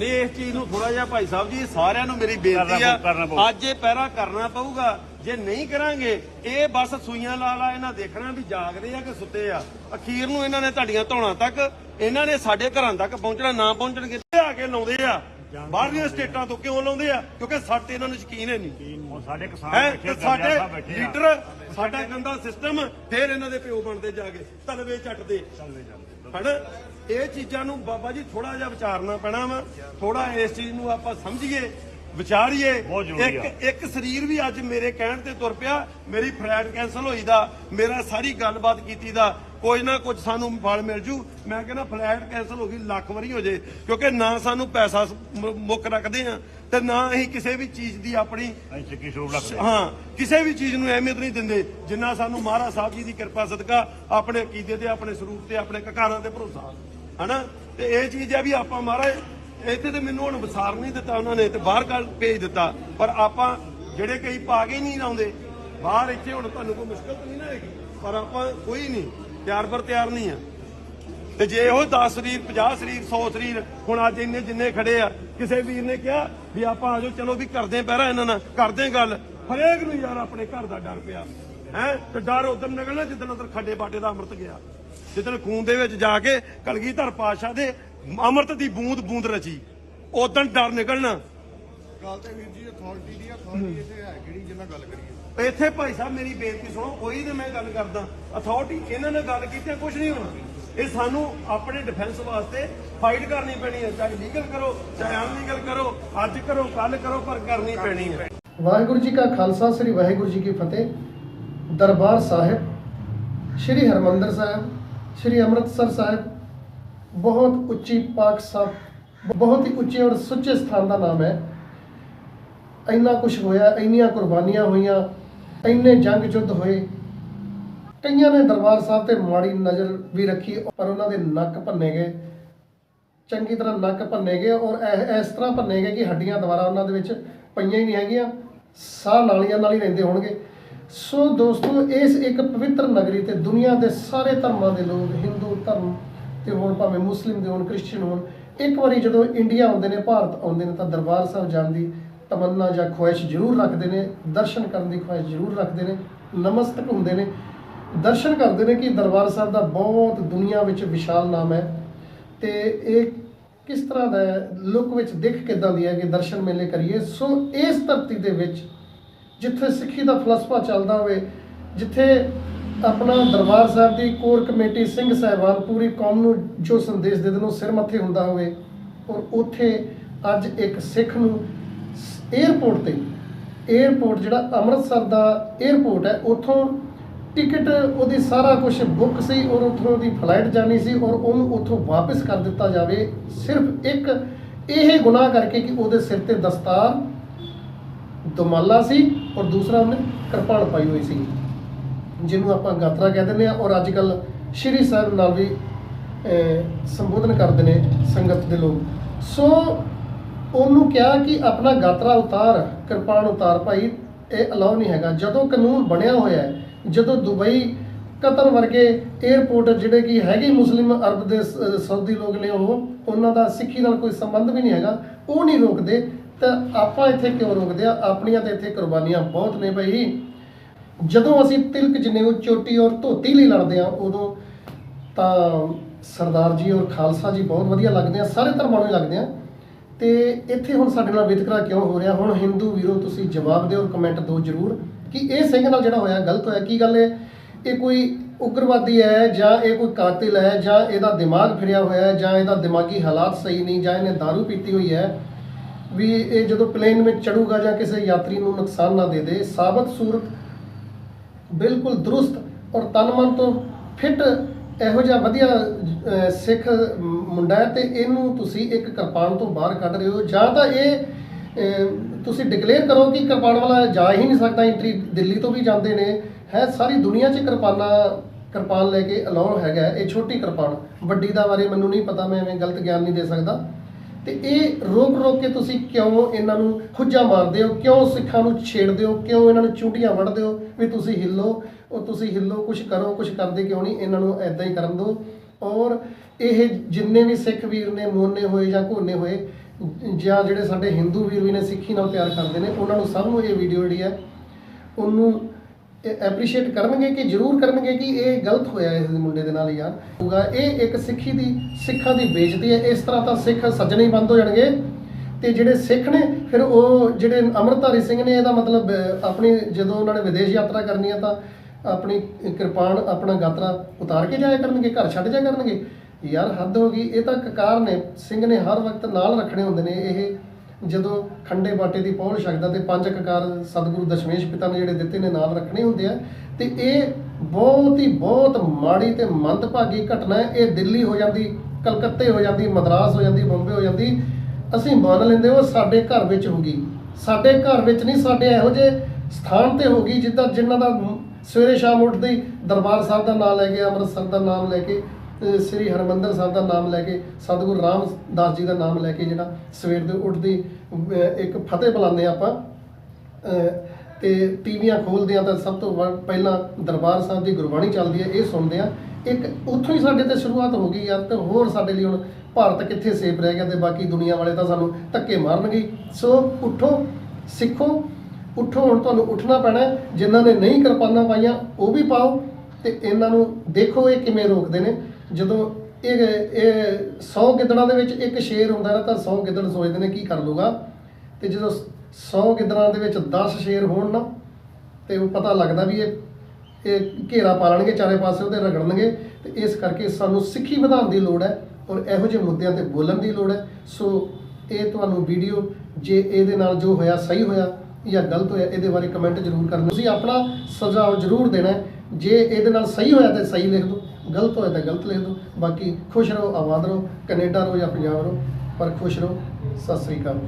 ਨਹੀਂ ਇਸ ਚੀਜ਼ ਨੂੰ ਥੋੜਾ ਜਿਹਾ ਭਾਈ ਸਾਹਿਬ ਜੀ ਸਾਰਿਆਂ ਨੂੰ ਮੇਰੀ ਬੇਨਤੀ ਆ। ਅੱਜ ਇਹ ਪਹਿਰਾ ਕਰਨਾ ਪਊਗਾ। ਜੇ ਨਹੀਂ ਕਰਾਂਗੇ ਇਹ ਬਸ ਸੂਈਆਂ ਲਾ ਲਾ ਇਹਨਾਂ ਦੇਖਣਾ ਵੀ ਜਾਗਦੇ ਆ ਕਿ ਸੁੱਤੇ ਆ। ਅਖੀਰ ਨੂੰ ਇਹਨਾਂ ਨੇ ਤੁਹਾਡੀਆਂ ਧੌਣਾ ਤੱਕ ਇਹਨਾਂ ਨੇ ਸਾਡੇ ਘਰਾਂ ਤੱਕ ਪਹੁੰਚਣਾ ਨਾ ਪਹੁੰਚਣਗੇ ਆ ਕੇ ਲਾਉਂਦੇ ਆ? ਬਾਹਰਲੀਆਂ ਸਟੇਟਾਂ ਤੋਂ ਕਿਉਂ ਲਾਉਂਦੇ ਆ? ਕਿਉਂਕਿ ਸਾਡੇ ਇਹਨਾਂ ਨੂੰ ਯਕੀਨ ਹੈ ਨਹੀਂ। ਸਾਡੇ ਕਿਸਾਨ ਸਾਡੇ। ਲੀਡਰ ਸਾਡਾ ਗੰਦਾ ਸਿਸਟਮ ਫਿਰ ਇਹਨਾਂ ਦੇ ਪਿਓ ਬਣਦੇ ਜਾ ਕੇ। ਤਲਵੇ ਚੱਟਦੇ। ਚੱਲਦੇ ਜਾਂਦੇ। ਹਨਾ ਇਹ ਚੀਜ਼ਾਂ ਨੂੰ ਬਾਬਾ ਜੀ ਥੋੜਾ ਜਿਹਾ ਵਿਚਾਰਨਾ ਪੈਣਾ ਵਾ। ਥੋੜਾ ਇਸ ਚੀਜ਼ ਨੂੰ ਆਪਾਂ ਸਮਝੀਏ। ਵਿਚਾਰੀਏ। ਇੱਕ ਇੱਕ ਸਰੀਰ ਵੀ ਅੱਜ ਮੇਰੇ ਕਹਿਣ ਤੇ ਤੁਰ ਪਿਆ ਮੇਰੀ ਫਲਾਈਟ ਕੈਨਸਲ ਹੋਈ ਦਾ ਮੇਰਾ ਸਾਰੀ ਗੱਲਬਾਤ ਕੀਤੀ ਦਾ ਕੋਈ ਨਾ ਕੁਝ ਸਾਨੂੰ ਫਲ ਮਿਲ ਜੂ ਮੈਂ ਕਹਿੰਦਾ ਫਲਾਈਟ ਕੈਨਸਲ ਹੋ ਗਈ ਲੱਖ ਵਾਰੀ ਹੋ ਜੇ ਕਿਉਂਕਿ ਨਾ ਸਾਨੂੰ ਪੈਸਾ ਮੁੱਕ ਰੱਖਦੇ ਆ ਤੇ ਨਾ ਅਸੀਂ ਕਿਸੇ ਵੀ ਚੀਜ਼ ਦੀ ਆਪਣੀ। ਹਾਂ ਕਿਸੇ ਵੀ ਚੀਜ਼ ਨੂੰ ਅਹਿਮੀਅਤ ਨਹੀਂ ਦਿੰਦੇ ਜਿੰਨਾ ਸਾਨੂੰ ਮਹਾਰਾਜ ਸਾਹਿਬ ਜੀ ਦੀ ਕਿਰਪਾ ਸਦਕਾ ਆਪਣੇ ਅਕੀਦੇ ਤੇ ਆਪਣੇ ਸਰੂਪ ਤੇ ਆਪਣੇ ਕਕਾਰਾਂ ਤੇ ਭਰੋਸਾ ਹਨਾ ਤੇ ਇਹ ਚੀਜ਼ ਹੈ ਵੀ ਆਪਾਂ ਮਹਾਰਾਜ ਇੱਥੇ ਤੇ ਮੈਨੂੰ ਹੁਣ ਵਿਸਾਰ ਨਹੀਂ ਦਿੱਤਾ ਉਹਨਾਂ ਨੇ ਤੇ ਬਾਹਰ ਕੱਲ ਭੇਜ ਦਿੱਤਾ। ਪਰ ਆਪਾਂ ਜਿਹੜੇ ਕਈ ਪਾ ਕੇ ਨਹੀਂ ਲਾਉਂਦੇ, ਬਾਹਰ ਇੱਥੇ ਹੁਣ ਤੁਹਾਨੂੰ ਕੋਈ ਮੁਸ਼ਕਲ ਨਹੀਂ ਨਾ ਹੈਗੀ, ਪਰ ਆਪਾਂ ਕੋਈ ਨਹੀਂ, ਤਿਆਰ ਪਰ ਤਿਆਰ ਨਹੀਂ ਆ। ਤੇ ਜੇ ਉਹ 10 ਸਰੀਰ 50 ਸਰੀਰ 100 ਸਰੀਰ ਹੁਣ ਅੱਜ ਇੰਨੇ ਜਿੰਨੇ ਖੜੇ ਆ, ਕਿਸੇ ਵੀਰ ਨੇ ਕਿਹਾ ਵੀ ਆਪਾਂ ਆਜੋ ਚਲੋ ਵੀ ਕਰਦੇ ਪਹਿਰਾ ਇਹਨਾਂ ਨਾਲ, ਕਰਦੇ ਗੱਲ। ਹਰੇਕ ਨੂੰ ਯਾਰ ਆਪਣੇ ਘਰ ਦਾ ਡਰ ਪਿਆ। ਹੈ? ਤੇ ਡਰ ਉਦੋਂ ਨਿਕਲਣਾ ਜਿੱਦਣ ਉਧਰ ਖੱਡੇ ਬਾਟੇ ਦਾ ਅੰਮ੍ਰਿਤ ਗਿਆ। ਜਿੱਦਣ ਖੂਨ ਦੇ ਵਿੱਚ ਜਾ ਕੇ ਕਲਗੀਧਰ ਪਾਤਸ਼ਾਹ ਦੇ ਅੰਮ੍ਰਿਤ ਦੀ ਬੂੰਦ ਬੂੰਦ ਰਚੀ। ਉਦੋਂ ਡਰ ਨਿਕਲਣਾ। ਗੱਲ ਤੇ ਵੀਰ ਜੀ ਅਥਾਰਟੀ ਦੀ ਅਥਾਰਟੀ ਇੱਥੇ ਹੈ ਕਿਹੜੀ ਜਿੰਨਾ ਗੱਲ ਕਰੀਏ? ਇੱਥੇ ਭਾਈ ਸਾਹਿਬ ਮੇਰੀ ਬੇਨਤੀ ਸੁਣੋ ਉਹੀ ਤੇ ਮੈਂ ਗੱਲ ਕਰਦਾ। ਅਥਾਰਟੀ ਇਹਨਾਂ ਨਾਲ ਗੱਲ ਕੀਤੀ ਕੁਝ ਨਹੀਂ ਹੋਣਾ। ਇਹ ਸਾਨੂੰ ਆਪਣੇ ਡਿਫੈਂਸ ਵਾਸਤੇ ਫਾਈਟ ਕਰਨੀ ਪੈਣੀ ਹੈ ਚਾਹੇ ਲੀਗਲ ਕਰੋ ਚਾਹੇ ਅਨਲੀਗਲ ਕਰੋ ਅੱਜ ਕਰੋ ਕੱਲ ਕਰੋ ਪਰ ਕਰਨੀ ਪੈਣੀ ਹੈ ਵਾਹਿਗੁਰੂ ਜੀ ਕਾ ਖਾਲਸਾ ਸ੍ਰੀ ਵਾਹਿਗੁਰੂ ਜੀ ਕੀ ਫਤਿਹ। ਦਰਬਾਰ ਸਾਹਿਬ ਸ੍ਰੀ ਹਰਮੰਦਰ ਸਾਹਿਬ ਸ੍ਰੀ ਅੰਮ੍ਰਿਤਸਰ ਸਾਹਿਬ ਬਹੁਤ ਉੱਚੀ ਪਾਕ ਸਾਹਿਬ, ਬਹੁਤ ਹੀ ਉੱਚੇ ਔਰ ਸੁੱਚੇ ਸਥਾਨ ਦਾ ਨਾਮ ਹੈ। ਇੰਨਾ ਕੁਝ ਹੋਇਆ, ਇੰਨੀਆਂ ਕੁਰਬਾਨੀਆਂ ਹੋਈਆਂ, ਇੰਨੇ ਜੰਗ ਯੁੱਧ ਹੋਏ। ਕਈਆਂ ਨੇ ਦਰਬਾਰ ਸਾਹਿਬ ਤੇ ਮਾੜੀ ਨਜ਼ਰ ਵੀ ਰੱਖੀ, ਪਰ ਉਹਨਾਂ ਦੇ ਨੱਕ ਭੰਨੇ ਗਏ। ਚੰਗੀ ਤਰ੍ਹਾਂ ਨੱਕ ਭੰਨੇ ਗਏ ਔਰ ਇਹ- ਇਸ ਤਰ੍ਹਾਂ ਭੰਨੇ ਗਏ ਕਿ ਹੱਡੀਆਂ ਦੁਬਾਰਾ ਉਹਨਾਂ ਦੇ ਵਿੱਚ ਪਈਆਂ ਹੀ ਨਹੀਂ ਹੈਗੀਆਂ। ਸਾਹ ਨਾਲੀਆਂ ਨਾਲ ਹੀ ਰਹਿੰਦੇ ਹੋਣਗੇ। ਸੋ ਦੋਸਤੋ, ਇਸ ਇੱਕ ਪਵਿੱਤਰ ਨਗਰੀ ਤੇ ਦੁਨੀਆ ਦੇ ਸਾਰੇ ਧਰਮਾਂ ਦੇ ਲੋਕ, ਹਿੰਦੂ ਧਰਮ ਤੇ ਹੋਣ ਭਾਵੇਂ ਮੁਸਲਿਮ ਦੇ ਹੋਣ, ਕ੍ਰਿਸਚੀਅਨ ਹੋਣ, ਇੱਕ ਵਾਰੀ ਜਦੋਂ ਇੰਡੀਆ ਆਉਂਦੇ ਨੇ, ਭਾਰਤ ਆਉਂਦੇ ਨੇ ਤਾਂ ਦਰਬਾਰ ਸਾਹਿਬ ਜਾਣ ਦੀ ਤਮੰਨਾ ਜਾਂ ਖੁਆਇਸ਼ ਜ਼ਰੂਰ ਰੱਖਦੇ ਨੇ, ਦਰਸ਼ਨ ਕਰਨ ਦੀ ਖੁਆਇਸ਼ ਜ਼ਰੂਰ ਰੱਖਦੇ ਨੇ, ਨਮਸਤਕ ਹੁੰਦੇ ਨੇ। ਦਰਸ਼ਨ ਕਰਦੇ ਨੇ ਕਿ ਦਰਬਾਰ ਸਾਹਿਬ ਦਾ ਬਹੁਤ ਦੁਨੀਆ ਵਿੱਚ ਵਿਸ਼ਾਲ ਨਾਮ ਹੈ ਤੇ ਇਹ ਕਿਸ ਤਰ੍ਹਾਂ ਦਾ ਲੁੱਕ ਵਿੱਚ ਦਿਖ ਕਿਦਾਂ ਦੀ ਹੈ ਕਿ ਦਰਸ਼ਨ ਮੇਲੇ ਕਰੀਏ? ਸੋ ਇਸ ਧਰਤੀ ਦੇ ਵਿੱਚ ਜਿੱਥੇ ਸਿੱਖੀ ਦਾ ਫਲਸਫਾ ਚੱਲਦਾ ਹੋਵੇ, ਜਿੱਥੇ ਆਪਣਾ ਦਰਬਾਰ ਸਾਹਿਬ ਦੀ ਕੋਰ ਕਮੇਟੀ ਸਿੰਘ ਸਹਿਬਾਨ ਪੂਰੀ ਕੌਮ ਨੂੰ ਜੋ ਸੰਦੇਸ਼ ਦੇ ਦਿਨ ਉਹ ਸਿਰ ਮੱਥੇ ਹੁੰਦਾ ਹੋਵੇ ਔਰ ਉੱਥੇ ਅੱਜ ਇੱਕ ਸਿੱਖ ਨੂੰ 에ਅਰਪੋਰਟ ਤੇ 에ਅਰਪੋਰਟ ਜਿਹੜਾ ਅੰਮ੍ਰਿਤਸਰ ਦਾ 에ਅਰਪੋਰਟ ਹੈ, ਉੱਥੋਂ ਟਿਕਟ ਉਹਦੀ ਸਾਰਾ ਕੁਝ ਬੁੱਕ ਸੀ ਔਰ ਉੱਥੋਂ ਦੀ ਫਲਾਈਟ ਜਾਣੀ ਸੀ ਔਰ ਉਹਨੂੰ ਉੱਥੋਂ ਵਾਪਸ ਕਰ ਦਿੱਤਾ ਜਾਵੇ। ਸਿਰਫ ਇੱਕ ਇਹ ਗੁਨਾਹ ਕਰਕੇ ਕਿ ਉਹਦੇ ਸਿਰ ਤੇ ਦਸਤਾਰ, ਦੁਮਾਲਾ ਸੀ ਔਰ ਦੂਸਰਾ ਉਹਨੇ ਕਿਰਪਾਨ ਪਾਈ ਹੋਈ ਸੀ। ਜਿਹਨੂੰ ਆਪਾਂ ਗਾਤਰਾ ਕਹਿ ਦਿੰਦੇ ਆ ਔਰ ਅੱਜ ਕੱਲ ਸ਼੍ਰੀ ਸਾਹਿਬ ਨਾਲ ਵੀ ਸੰਬੋਧਨ ਕਰਦੇ ਨੇ ਸੰਗਤ ਦੇ ਲੋਕ। ਸੋ ਉਹਨੂੰ ਕਿਹਾ ਕਿ ਆਪਣਾ ਗਾਤਰਾ ਉਤਾਰ, ਕਿਰਪਾਨ ਉਤਾਰ ਭਾਈ, ਇਹ ਅਲਾਉ ਨਹੀਂ ਹੈਗਾ। ਜਦੋਂ ਕਾਨੂੰਨ ਬਣਿਆ ਹੋਇਆ ਹੈ, ਜਦੋਂ ਦੁਬਈ, ਕਤਰ ਵਰਗੇ 에ਅਰਪੋਰਟ ਜਿਹੜੇ ਕਿ ਹੈਗੇ ਮੁਸਲਿਮ ਅਰਬ ਦੇ ਸ- ਸਾਊਦੀ ਲੋਕ ਨੇ ਉਹ, ਉਹਨਾਂ ਦਾ ਸਿੱਖੀ ਨਾਲ ਕੋਈ ਸੰਬੰਧ ਵੀ ਨਹੀਂ ਹੈਗਾ, ਉਹ ਨਹੀਂ ਰੋਕਦੇ। ਤਾਂ ਆਪਾਂ ਇੱਥੇ ਕਿਉਂ ਰੋਕਦੇ ਆ? ਆਪਣੀਆਂ ਤੇ ਇੱਥੇ ਕੁਰਬਾਨੀਆਂ ਬਹੁਤ ਨੇ ਭਾਈ। ਜਦੋਂ ਅਸੀਂ ਤਿਲਕ ਜਿੰਨੇ ਉਹ ਚੋਟੀ ਔਰ ਧੋਤੀ ਲਈ ਲੜਦੇ ਆ ਉਦੋਂ ਤਾਂ ਸਰਦਾਰ ਜੀ ਔਰ ਖਾਲਸਾ ਜੀ ਬਹੁਤ ਵਧੀਆ ਲੱਗਦੇ ਆ, ਸਾਰੇ ਧਰਮਾਂ ਨੂੰ ਹੀ ਲੱਗਦੇ ਆ। ਤੇ ਇੱਥੇ ਹੁਣ ਸਾਡੇ ਨਾਲ ਵਿਤਕਰਾ ਕਿਉਂ ਹੋ ਰਿਹਾ? ਹੁਣ ਹਿੰਦੂ ਵੀਰੋ, ਤੁਸੀਂ ਜਵਾਬ ਦਿਓ ਔਰ ਕਮੈਂਟ ਦਿਓ ਜਰੂਰ ਕਿ ਇਹ ਸਿੰਘ ਨਾਲ ਜਿਹੜਾ ਹੋਇਆ, ਗਲਤ ਹੋਇਆ, ਕੀ ਗੱਲ ਹੈ? ਇਹ ਕੋਈ ਉਗਰਵਾਦੀ ਹੈ ਜਾਂ ਇਹ ਕੋਈ ਕਾਤਿਲ ਹੈ ਜਾਂ ਇਹਦਾ ਦਿਮਾਗ ਫਿਰਿਆ ਹੋਇਆ ਹੈ ਜਾਂ ਇਹਦਾ ਦਿਮਾਗੀ ਹਾਲਾਤ ਸਹੀ ਨਹੀਂ ਜਾਂ ਇਹਨੇ दारू ਪੀਤੀ ਹੋਈ ਹੈ? ਵੀ ਇਹ ਜਦੋਂ ਪਲੇਨ ਵਿੱਚ ਚੜੂਗਾ ਜਾਂ ਕਿਸੇ ਯਾਤਰੀ ਨੂੰ ਨੁਕਸਾਨ ਨਾ ਦੇ ਦੇ, ਸਾਬਤ ਸੂਰਤ ਬਿਲਕੁਲ ਦਰੁਸਤ ਔਰ ਤਨ ਮਨ ਤੋਂ ਫਿੱਟ ਇਹੋ ਜਿਹਾ ਵਧੀਆ ਸਿੱਖ ਮੁੰਡਾ ਹੈ ਤੇ ਇਹਨੂੰ ਤੁਸੀਂ ਇੱਕ ਕਿਰਪਾਨ ਤੋਂ ਬਾਹਰ ਕੱਢ ਰਹੇ ਹੋ। ਜਾਂ ਤਾਂ ਇਹ ਤੁਸੀਂ ਡਿਕਲੇਅਰ ਕਰੋ ਕਿ ਕਿਰਪਾਨ ਵਾਲਾ ਜਾ ਹੀ ਨਹੀਂ ਸਕਦਾ ਇੰਟਰੀ ਦਿੱਲੀ ਤੋਂ ਵੀ ਜਾਂਦੇ ਨੇ। ਹੈ, ਸਾਰੀ ਦੁਨੀਆ 'ਚ ਕਿਰਪਾਨਾਂ, ਕਿਰਪਾਨ ਲੈ ਕੇ ਅਲਾਉ ਹੈਗਾ ਇਹ ਛੋਟੀ ਕਿਰਪਾਨ, ਵੱਡੀ ਦਾ ਬਾਰੇ ਮੈਨੂੰ ਨਹੀਂ ਪਤਾ, ਮੈਂ ਐਵੇਂ ਗਲਤ ਗਿਆਨ ਨਹੀਂ ਦੇ ਸਕਦਾ। ਤੇ ਇਹ ਰੋਕ ਰੋਕ ਕੇ ਤੁਸੀਂ ਕਿਉਂ ਇਹਨਾਂ ਨੂੰ ਖੁੱਜਾ ਮਾਰਦੇ ਹੋ? ਕਿਉਂ ਸਿੱਖਾਂ ਨੂੰ ਛੇੜਦੇ ਹੋ? ਕਿਉਂ ਇਹਨਾਂ ਨੂੰ ਚੂਟੀਆਂ ਵੜਦੇ ਹੋ ਵੀ ਤੁਸੀਂ ਹਿੱਲੋ, ਉਹ ਤੁਸੀਂ ਹਿੱਲੋ ਕੁਝ ਕਰੋ ਕੁਝ ਕਰਦੇ ਕਿਉਂ ਨਹੀਂ? ਇਹਨਾਂ ਨੂੰ ਐਦਾਂ ਹੀ ਕਰਨ ਦਿਓ ਔਰ ਇਹ ਜਿੰਨੇ ਵੀ ਸਿੱਖ ਵੀਰ ਨੇ, ਮੋਨੇ ਹੋਏ ਜਾਂ ਘੋਨੇ ਹੋਏ, ਜਾਂ ਜਿਹੜੇ ਸਾਡੇ ਹਿੰਦੂ ਵੀਰ ਵੀ ਨੇ, ਸਿੱਖੀ ਨਾਲ ਪਿਆਰ ਕਰਦੇ ਨੇ, ਉਹਨਾਂ ਨੂੰ ਸਭ ਨੂੰ ਇਹ ਵੀਡੀਓ ਜਿਹੜੀ ਹੈ, ਉਹਨੂੰ ਐਪਰੀਸ਼ੀਏਟ ਕਰਨਗੇ ਕਿ ਜ਼ਰੂਰ ਕਰਨਗੇ ਕਿ ਇਹ ਗਲਤ ਹੋਇਆ ਇਸ ਮੁੰਡੇ ਦੇ ਨਾਲ ਯਾਰ। ਹੋਊਗਾ, ਇਹ ਇੱਕ ਸਿੱਖੀ ਦੀ, ਸਿੱਖਾਂ ਦੀ ਬੇਇੱਜ਼ਤੀ ਹੈ। ਇਸ ਤਰ੍ਹਾਂ ਤਾਂ ਸਿੱਖ ਸੱਜਣੇ ਹੀ ਬੰਦ ਹੋ ਜਾਣਗੇ। ਤੇ ਜਿਹੜੇ ਸਿੱਖ ਨੇ, ਫਿਰ ਉਹ ਜਿਹੜੇ ਅੰਮ੍ਰਿਤਧਾਰੀ ਸਿੰਘ ਨੇ, ਇਹਦਾ ਮਤਲਬ ਆਪਣੀ ਜਦੋਂ ਉਹਨਾਂ ਨੇ ਵਿਦੇਸ਼ ਯਾਤਰਾ ਕਰਨੀ ਹੈ ਤਾਂ ਆਪਣੀ ਕਿਰਪਾਨ, ਆਪਣਾ ਗਾਤਰਾ ਉਤਾਰ ਕੇ ਜਾਇਆ ਕਰਨਗੇ, ਘਰ ਛੱਡ ਜਾਇਆ ਕਰਨਗੇ। ਯਾਰ, ਹੱਦ ਹੋ ਗਈ। ਇਹ ਤਾਂ ਕਕਾਰ ਨੇ, ਸਿੰਘ ਨੇ ਹਰ ਵਕਤ ਨਾਲ ਰੱਖਣੇ ਹੁੰਦੇ ਨੇ। ਇਹ ਜਦੋਂ ਖੰਡੇ ਬਾਟੇ ਦੀ ਪਹੁੰਚ ਛਕਦਾ ਤੇ ਪੰਜ ਕਕਾਰ ਸਤਿਗੁਰੂ ਦਸ਼ਮੇਸ਼ ਪਿਤਾ ਨੇ ਜਿਹੜੇ ਦਿੱਤੇ ਨੇ ਨਾਲ ਰੱਖਣੇ ਹੁੰਦੇ ਆ, ਤੇ ਇਹ ਬਹੁਤ ਹੀ ਬਹੁਤ ਮਾੜੀ ਤੇ ਮੰਦਭਾਗੀ ਘਟਨਾ ਹੈ। ਇਹ ਦਿੱਲੀ ਹੋ ਜਾਂਦੀ, ਕਲਕੱਤੇ ਹੋ ਜਾਂਦੀ, ਮਦਰਾਸ ਹੋ ਜਾਂਦੀ, ਬੰਬੇ ਹੋ ਜਾਂਦੀ, ਅਸੀਂ ਮੰਨ ਲੈਂਦੇ ਉਹ ਸਾਡੇ ਘਰ ਵਿੱਚ ਹੋ ਗਈ। ਸਾਡੇ ਘਰ ਵਿੱਚ ਨਹੀਂ, ਸਾਡੇ ਇਹੋ ਜਿਹੇ ਸਥਾਨ ਤੇ ਹੋ ਗਈ ਜਿੱਦਾਂ ਜਿਨ੍ਹਾਂ ਦਾ ਸਵੇਰੇ ਸ਼ਾਮ ਉੱਠਦੇ ਦਰਬਾਰ ਸਾਹਿਬ ਦਾ ਨਾਮ ਲੈ ਕੇ, ਅੰਮ੍ਰਿਤਸਰ ਦਾ ਨਾਮ ਲੈ ਕੇ ਸ੍ਰੀ ਹਰਮੰਦਰ ਸਾਹਿਬ ਦਾ ਨਾਮ ਲੈ ਕੇ ਸਤਿਗੁਰੂ ਰਾਮਦਾਸ ਜੀ ਦਾ ਨਾਮ ਲੈ ਕੇ ਜਿਹੜਾ ਸਵੇਰ ਦੇ ਉੱਠਦੇ ਇੱਕ ਫਤਿਹ ਬੁਲਾਉਂਦੇ ਹਾਂ ਆਪਾਂ। ਅਹ, ਤੇ ਟੀਵੀਆਂ ਖੋਲਦੇ ਆ ਤਾਂ ਸਭ ਤੋਂ ਵ- ਪਹਿਲਾਂ ਦਰਬਾਰ ਸਾਹਿਬ ਦੀ ਗੁਰਬਾਣੀ ਚੱਲਦੀ ਹੈ, ਇਹ ਸੁਣਦੇ ਆ ਇੱਕ ਉੱਥੋਂ ਹੀ ਸਾਡੇ ਤੇ ਸ਼ੁਰੂਆਤ ਹੋ ਗਈ ਆ ਤੇ ਹੋਰ ਸਾਡੇ ਲਈ ਹੁਣ ਭਾਰਤ ਕਿੱਥੇ ਸੇਫ ਰਹਿ ਗਿਆ ਤੇ ਬਾਕੀ ਦੁਨੀਆ ਵਾਲੇ ਤਾਂ ਸਾਨੂੰ ਧੱਕੇ ਮਾਰਨਗੇ। ਸੋ ਉੱਠੋ, ਸਿੱਖੋ, ਉੱਠੋ, ਹੁਣ ਤੁਹਾਨੂੰ ਉੱਠਣਾ ਪੈਣਾ ਹੈ। ਜਿਨ੍ਹਾਂ ਨੇ ਨਹੀਂ ਕਿਰਪਾਨਾਂ ਪਾਈਆਂ, ਉਹ ਵੀ ਪਾਓ ਤੇ ਇਹਨਾਂ ਨੂੰ ਦੇਖੋ ਇਹ ਕਿਵੇਂ ਰੋਕਦੇ ਨੇ। ਜਦੋਂ ਇਹ ਇਹ 100 ਗਿੱਦੜਾਂ ਦੇ ਵਿੱਚ ਇੱਕ ਸ਼ੇਰ ਹੁੰਦਾ ਨਾ, ਤਾਂ 100 ਗਿੱਦੜ ਸੋਚਦੇ ਨੇ ਕੀ ਕਰ ਲੂਗਾ ਤੇ ਜਦੋਂ 100 ਗਿੱਦੜਾਂ ਦੇ ਵਿੱਚ 10 ਸ਼ੇਰ ਹੋਣ ਨਾ, ਤੇ ਉਹ ਪਤਾ ਲੱਗਦਾ ਵੀ ਇਹ ਇਹ ਘੇਰਾ ਪਾ ਲੈਣਗੇ ਚਾਰੇ ਪਾਸੇ, ਉਹਦੇ ਰਗੜਨਗੇ। ਤੇ ਇਸ ਕਰਕੇ ਸਾਨੂੰ ਸਿੱਖੀ ਵਧਾਉਣ ਦੀ ਲੋੜ ਹੈ ਔਰ ਇਹੋ ਜਿਹੇ ਮੁੱਦਿਆਂ ਤੇ ਬੋਲਣ ਦੀ ਲੋੜ ਹੈ। ਸੋ ਇਹ ਤੁਹਾਨੂੰ ਵੀਡੀਓ ਜੇ ਇਹਦੇ ਨਾਲ ਜੋ ਹੋਇਆ, ਸਹੀ ਹੋਇਆ ਜਾਂ ਗਲਤ ਹੋਇਆ, ਇਹਦੇ ਬਾਰੇ ਕਮੈਂਟ ਜ਼ਰੂਰ ਕਰਨਾ। ਤੁਸੀਂ ਆਪਣਾ ਸੁਝਾਅ ਜ਼ਰੂਰ ਦੇਣਾ ਜੇ ਇਹਦੇ ਨਾਲ ਸਹੀ ਹੋਇਆ ਤਾਂ ਸਹੀ ਲਿਖ ਦਿਓ। ਗਲਤ ਹੋਏ ਤਾਂ ਗਲਤ ਲਿਖ ਦਿਓ, ਬਾਕੀ ਖੁਸ਼ ਰਹੋ, ਆਬਾਦ ਰਹੋ, ਕੈਨੇਡਾ ਰਹੋ ਜਾਂ ਪੰਜਾਬ ਰਹੋ, ਪਰ ਖੁਸ਼ ਰਹੋ। ਸਤਿ ਸ੍ਰੀ ਅਕਾਲ।